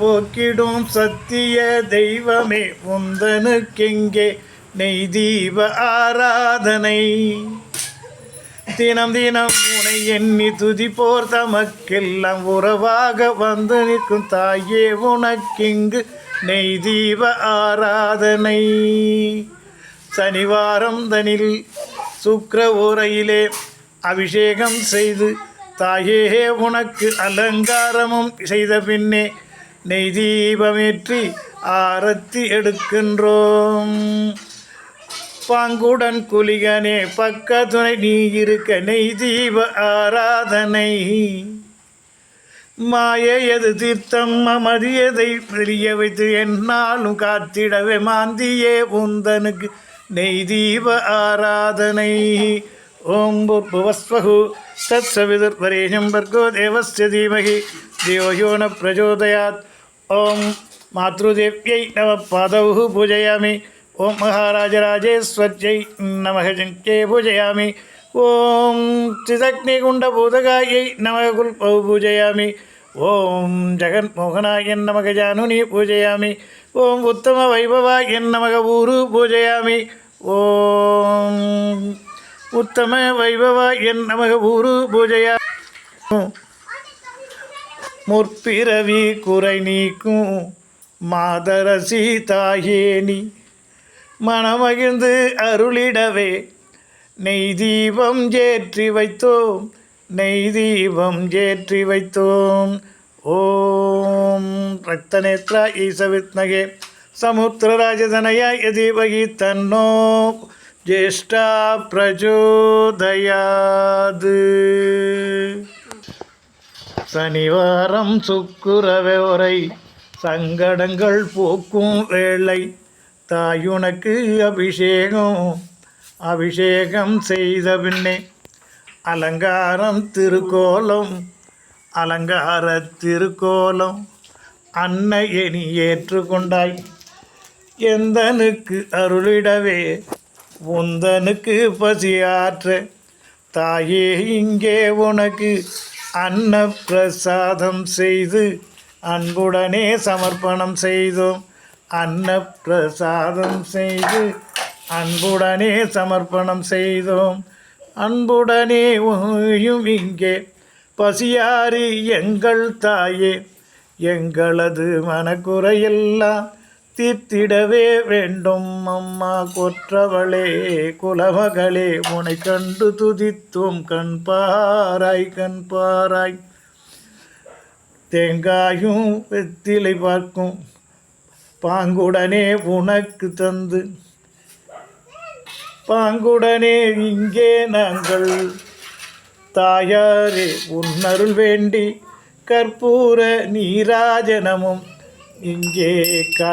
போக்கிடும் சத்திய தெய்வமே உந்தனுக்கெங்கே நெய் தீப ஆராதனை. தினம் தினம் உனை எண்ணி துதிப்போர் தமக்கெல்லாம் உறவாக வந்து நிற்கும் தாயே உனக்கிங்கு நெய் தீப ஆராதனை. சனிவாரம் தனில் சுக்கர உரையிலே அபிஷேகம் செய்து தாயே உனக்கு அலங்காரமும் செய்த பின்னே நெய் தீபமேற்றி ஆரத்தி எடுக்கின்றோம். பாங்குடன் குலிகனே பக்க துணை நீ இருக்க நெய் தீப ஆராதனை. மாயையது தீர்த்தம் மமதியதை வெளிய வைத்து என்னாலும் காத்திடவே மாந்தியே உந்தனுக்கு நெய் தீப ஆராதனை. ओं भूर्भुवस्वहु तत्सविदुर्वरेण्यं वर्गो देवस्य धीमह। धियो यो न प्रचोदयात। ओं मातृदेव्य नमः पाद पूजयामि। ओं महाराजराजेश्वर्यै नम शे पूजयामि। ओं चिदग्निकुण्डभूतकायै नम कुल पूजयामि। ओं जगन्मोहनाय नमः गजानुनि ओं उत्तम वैभवाय नमः ऊरु पूजयामि। ॐ உத்தம ஓம் என் நமக ஊரு பூஜையா. முற்பிறவி குறை நீக்கும் மாதரசி தாயேனி மனமகிழ்ந்து அருளிடவே நெய் தீபம் ஏற்றி வைத்தோம் நெய் தீபம் ஏற்றி வைத்தோம். ஓம் ரத்தநேத்ரா ஈசவித்னகே சமுத்திரராஜதனயா எதிபகி தன்னோ. ஜேஷ்டா பிரச்சோதயாது சனிவாரம் சுக்குரவை சங்கடங்கள் போக்கும் வேளை. தாயுனக்கு அபிஷேகம் அபிஷேகம் செய்த பின்னே அலங்காரம் திருக்கோலம் அலங்கார திருக்கோலம் அன்னையை நீ ஏற்றுக்கொண்டாய். எந்தனுக்கு அருளிடவே உந்தனுக்கு பசியாற்ற. தாயே இங்கே உனக்கு அன்னப்பிரசாதம் செய்து அன்புடனே சமர்ப்பணம் செய்தோம். அன்னப்பிரசாதம் செய்து அன்புடனே சமர்ப்பணம் செய்தோம். அன்புடனே உயும் இங்கே. பசியாறு எங்கள் தாயே எங்களது மனக்குறையெல்லாம் தீர்த்திடவே வேண்டும் அம்மா கொற்றவளே. குலமகளே உனை கண்டு துதித்தும் கண் பாராய் கண் பாராய். தேங்காயும் வெத்திலை பார்க்கும் பாங்குடனே உனக்கு தந்து. பாங்குடனே இங்கே நாங்கள் தாயாரே உன்னருள் வேண்டி கற்பூர நீராஜனமும் இங்கே கா